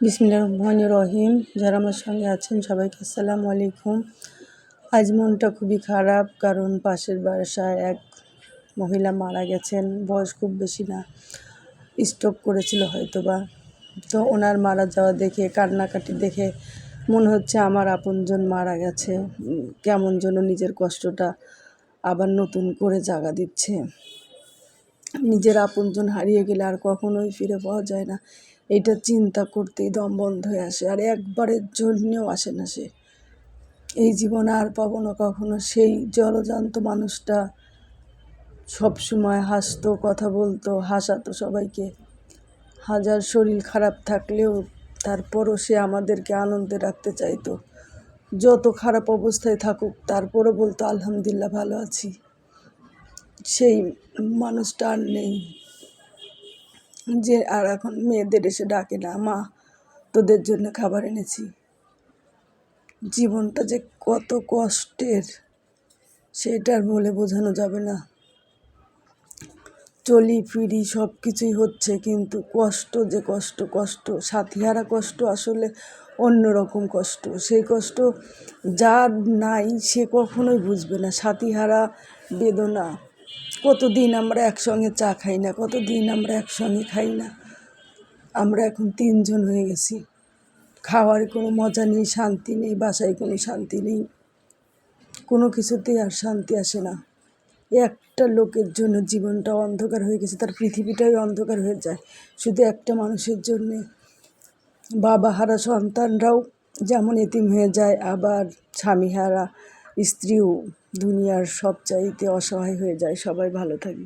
বিসমিল্লা রহমান রহিম। যারা আমার সঙ্গে আছেন, সবাইকে আসসালামু আলাইকুম। আজ মনটা খুবই খারাপ, কারণ পাশের বাসায় এক মহিলা মারা গেছেন। বয়স খুব বেশি না স্ট্রোক করেছিল হয়তো বা তো ওনার মারা যাওয়া দেখে, কান্নাকাটি দেখে মনে হচ্ছে আমার আপনজন মারা গেছে। কেমন যেন নিজের কষ্টটা আবার নতুন করে জাগা দিচ্ছে। নিজের আপনজন হারিয়ে গেলে আর কখনোই ফিরে পাওয়া যায় না। এটা চিন্তা করতেই দম বন্ধ হয়ে আসে আর একবারের জন্যেও আসে না সে। এই জীবনে আর পাবো না কখনো। সেই জলজান্ত মানুষটা সব সময় হাসতো, কথা বলতো, হাসাতো সবাইকে। হাজার শরীর খারাপ থাকলেও তারপরও সে আমাদেরকে আনন্দে রাখতে চাইতো। যত খারাপ অবস্থায় থাকুক, তারপরও বলতো, আলহামদুলিল্লাহ, ভালো আছি। সেই মানুষটা আর নেই। যে আর এখন মেয়েদের এসে ডাকে না, মা, তোদের জন্য খাবার এনেছি। জীবনটা যে কত কষ্টের সেটার বলে বোঝানো যাবে না। চলি ফিরি সব কিছুই হচ্ছে, কিন্তু কষ্ট যে কষ্ট কষ্ট, সাথীহারা কষ্ট আসলে অন্যরকম কষ্ট। সেই কষ্ট যার নাই, সে কখনোই বুঝবে না। সাথীহারা বেদনা কতদিন আমরা একসঙ্গে চা খাই না, কতদিন আমরা একসঙ্গে খাই না। আমরা এখন তিনজন হয়ে গেছি। খাওয়ার কোনো মজা নেই, শান্তি নেই, বাসায় কোনো শান্তি নেই। কোনো কিছুতেই আর শান্তি আসে না। একটা লোকের জন্য জীবনটা অন্ধকার হয়ে গেছে, তার পৃথিবীটাই অন্ধকার হয়ে যায়। শুধু একটা মানুষের জন্যে। বাবা হারা সন্তানরাও যেমন এতিম হয়ে যায়, আবার স্বামীহারা স্ত্রীও দুনিয়ার সব চাইতে অসহায় হয়ে যায়। সবাই ভালো থাকবে।